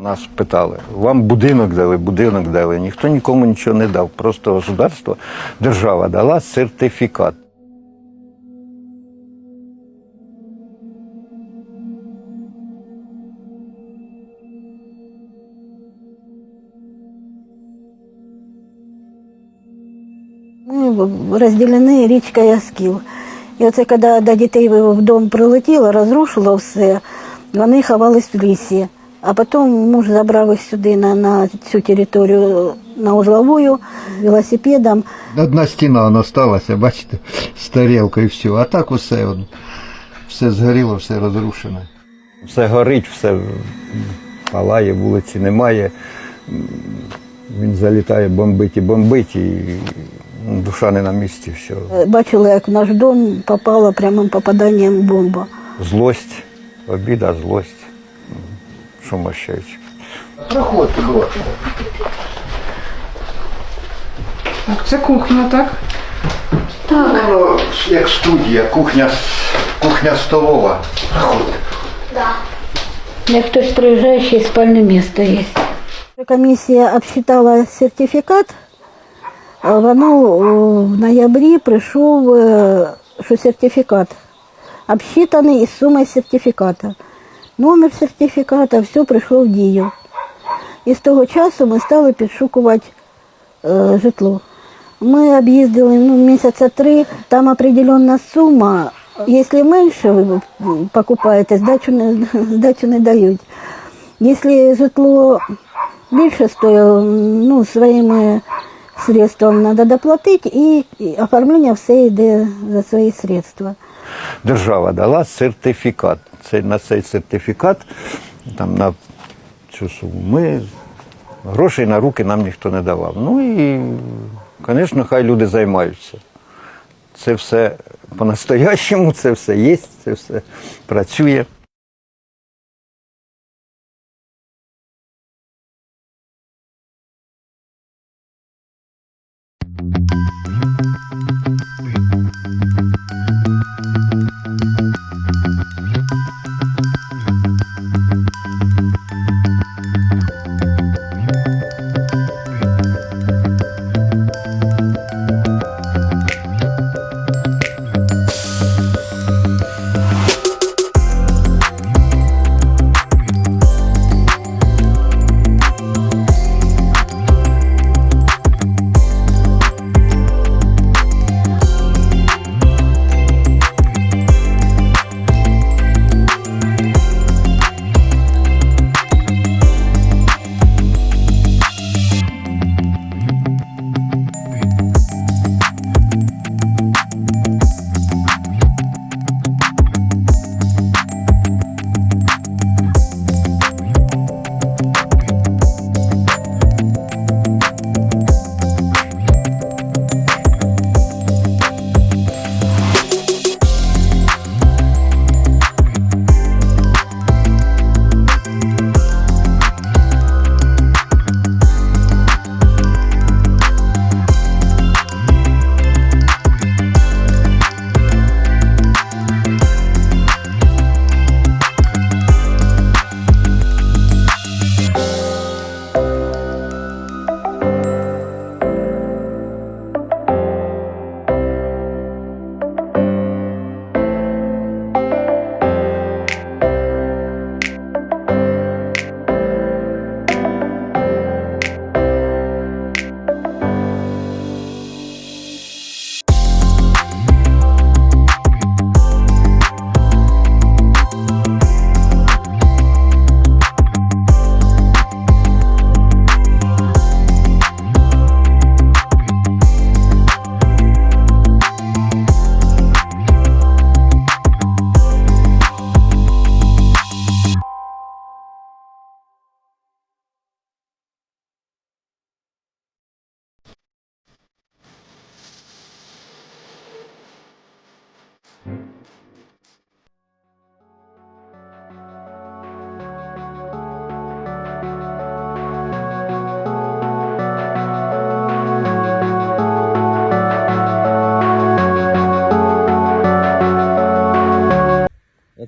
Нас питали, вам будинок дали, будинок дали. Ніхто нікому нічого не дав. Просто государство, держава дала сертифікат. Ми в- розділені річкою Оскіл. І оце коли до дітей в дом прилетіло, розрушило все, вони ховались в лісі. А потім муж забрав їх сюди на, на цю територію на узловую велосипедом. Одна стіна вона сталася, бачите, з тарілкою і все. А так усе, от, все згоріло, все розрушено. Все горить, все палає, вулиці немає. Він залітає, бомбить і бомбить, і душа не на місці. Все. Бачили, як в наш дом попала прямим попаданням бомба. Злость, обіда, злость. Мощаючи. Проходьте, будь ласка. Так, це кухня, так? Воно як студія, кухня, кухня столова. Проходьте. Як хтось приїжджає, ще й спальне місце є. Комісія обсчитала сертифікат. а Воно в ноябрі прийшов, е, що сертифікат обсчитаний із сумою сертифіката. Номер сертифіката, все прийшло в дію. І з того часу ми стали підшукувати е, житло. Ми об'їздили ну, місяця три, там определенна сума. Якщо менше ви покупаєте, здачу не, здачу не дають. Якщо житло більше стоїть, ну, своїми средствами треба доплатити і, і оформлення все йде за свої средства. Держава дала сертифікат. Це, на цей сертифікат, там, на цю суму, ми грошей на руки нам ніхто не давав. Ну і, звісно, хай люди займаються. Це все по-настоящему, це все є, це все працює.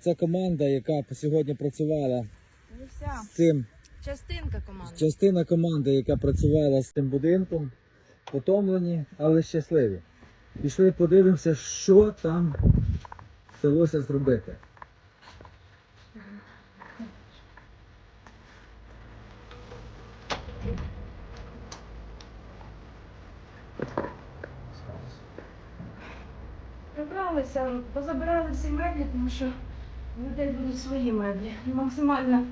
Оце команда, яка сьогодні працювала з цим Частинка команди. частина команди, яка працювала з цим будинком, потомлені, але щасливі. Пішли подивимося, що там вдалося зробити. Прибралися, позабирали всі меблі, тому що людей будуть свої меблі. Максимально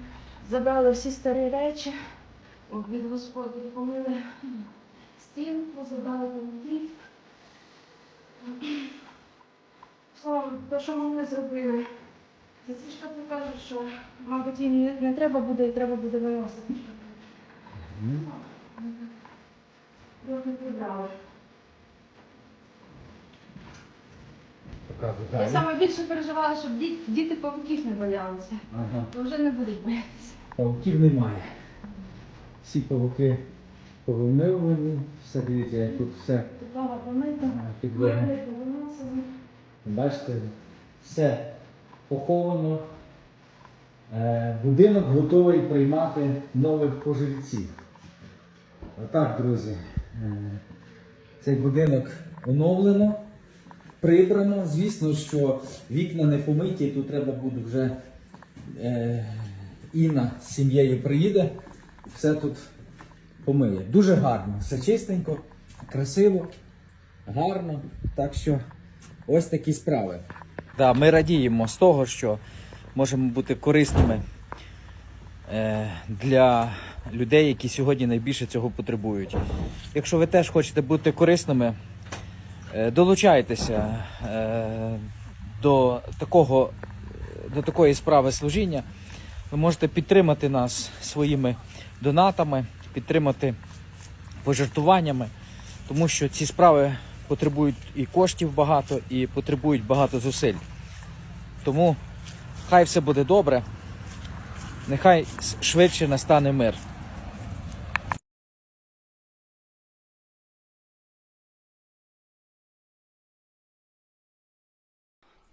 забрали всі старі речі. Від господи помили стіл, позабрали помилки. Словом, те, що могли зробили. Засічка покаже, що, мабуть, їм не, не треба буде і треба буде виносити. Трохи прибрали. Я саме більше переживала, щоб діт- діти павуків не боялися. Ага. То вже не будуть боятися. Павуків немає. Всі павуки повимивлені, все дивіться, як тут все Підлога помита, підлога. меблі повиносили. Бачите, все поховано. Е, Будинок готовий приймати нових пожильців. Отак, друзі. Е, Цей будинок оновлено, прибрано. Звісно, що вікна не помиті, тут треба буде вже е, Інна з сім'єю приїде, все тут помиє. Дуже гарно, все чистенько, красиво, гарно. Так що ось такі справи. Да, ми радіємо з того, що можемо бути корисними е, для людей, які сьогодні найбільше цього потребують. Якщо ви теж хочете бути корисними, долучайтеся е, до, такого, до такої справи служіння. Ви можете підтримати нас своїми донатами, підтримати пожертвуваннями, тому що ці справи потребують і коштів багато, і потребують багато зусиль. Тому хай все буде добре, нехай швидше настане мир.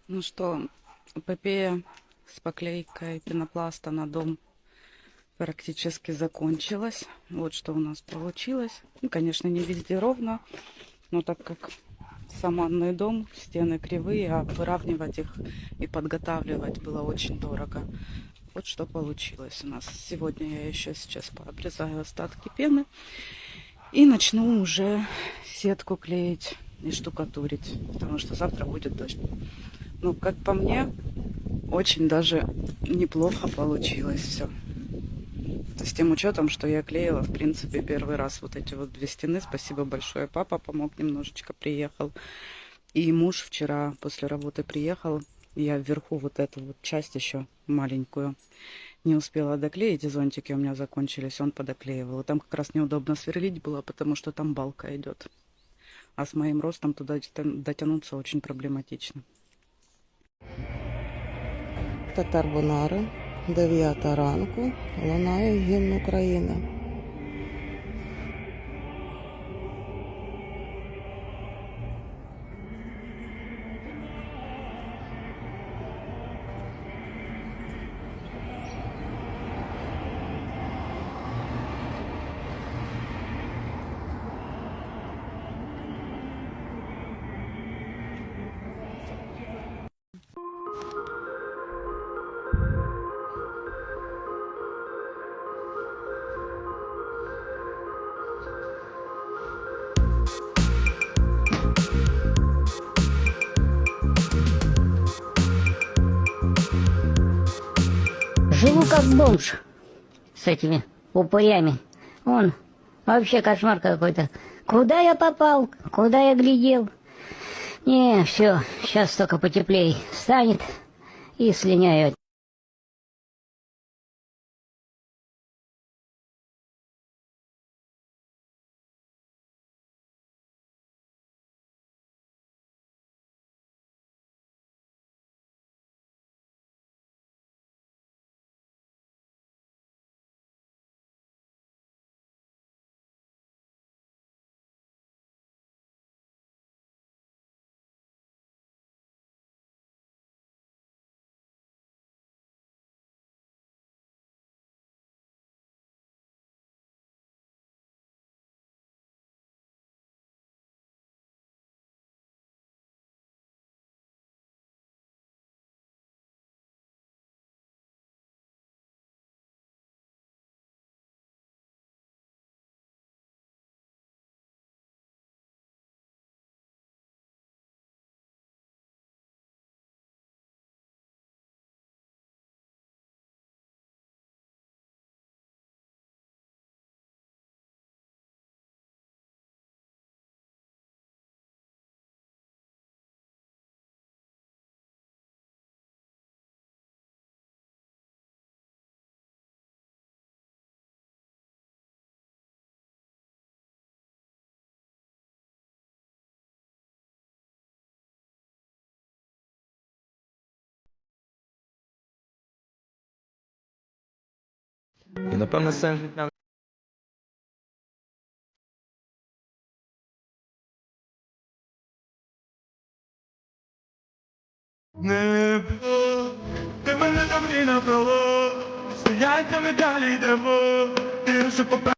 Ну что, эпопея с поклейкой пенопласта на дом практически закончилась. Вот что у нас получилось. Ну, конечно, не везде ровно, но так как саманный дом, стены кривые, а выравнивать их и подготавливать было очень дорого. Вот что получилось у нас. Сегодня я еще сейчас пообрезаю остатки пены и начну уже сетку клеить и штукатурить, потому что завтра будет дождь. Ну, как по мне, очень даже неплохо получилось все. С тем учетом, что я клеила, в принципе, первый раз вот эти вот две стены. Спасибо большое. Папа помог немножечко, приехал. И муж вчера после работы приехал. Я вверху вот эту вот часть еще маленькую не успела доклеить, и зонтики у меня закончились, он подоклеивал. И там как раз неудобно сверлить было, потому что там балка идет. А с моим ростом туда дотя- дотянуться очень проблематично. Татарбунари, 9 ранку, лунає гімн України. Живу как бомж с этими упырями. Он вообще кошмар какой-то. Куда я попал? Куда я глядел? Не, все, сейчас только потеплей станет и слиняю І напевно сенс життя Не ти мене і навело, стоять на медалі йдемо, ти вже попав.